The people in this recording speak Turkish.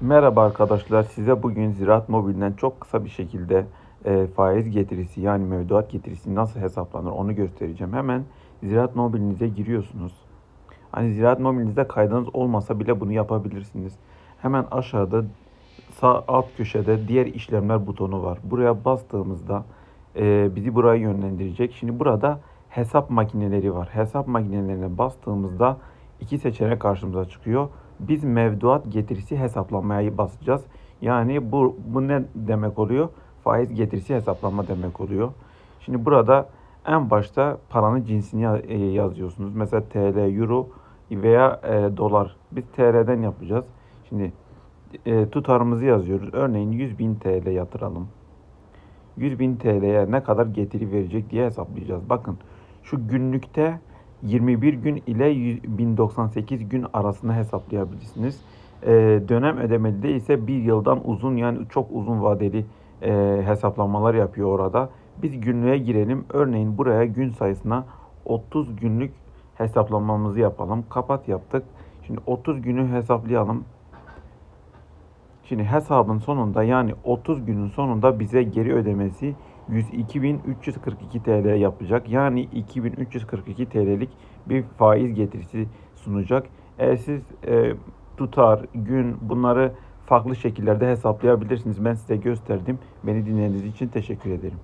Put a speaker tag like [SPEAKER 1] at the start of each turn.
[SPEAKER 1] Merhaba arkadaşlar. Size bugün Ziraat Mobil'den çok kısa bir şekilde e, faiz getirisi yani mevduat getirisi nasıl hesaplanır onu göstereceğim. Hemen Ziraat Mobil'inize giriyorsunuz. Hani Ziraat Mobil'inizde kaydınız olmasa bile bunu yapabilirsiniz. Hemen aşağıda sağ alt köşede diğer işlemler butonu var. Buraya bastığımızda e, bizi buraya yönlendirecek. Şimdi burada hesap makineleri var. Hesap makinelerine bastığımızda iki seçenek karşımıza çıkıyor. Biz mevduat getirisi hesaplamaya basacağız. Yani bu, bu ne demek oluyor? Faiz getirisi hesaplama demek oluyor. Şimdi burada en başta paranın cinsini e, yazıyorsunuz. Mesela TL, Euro veya e, dolar. Biz TL'den yapacağız. Şimdi e, tutarımızı yazıyoruz. Örneğin 100 bin TL yatıralım. 100 bin TL'ye ne kadar getiri verecek diye hesaplayacağız. Bakın şu günlükte 21 gün ile 100 1098 gün arasında hesaplayabilirsiniz. Ee, dönem ödemeli de ise bir yıldan uzun yani çok uzun vadeli e, hesaplamalar yapıyor orada. Biz günlüğe girelim. Örneğin buraya gün sayısına 30 günlük hesaplamamızı yapalım. Kapat yaptık. Şimdi 30 günü hesaplayalım. Şimdi hesabın sonunda yani 30 günün sonunda bize geri ödemesi 102.342 TL yapacak. Yani 2342 TL'lik bir faiz getirisi sunacak. Eğer siz e, tutar, gün bunları farklı şekillerde hesaplayabilirsiniz. Ben size gösterdim. Beni dinlediğiniz için teşekkür ederim.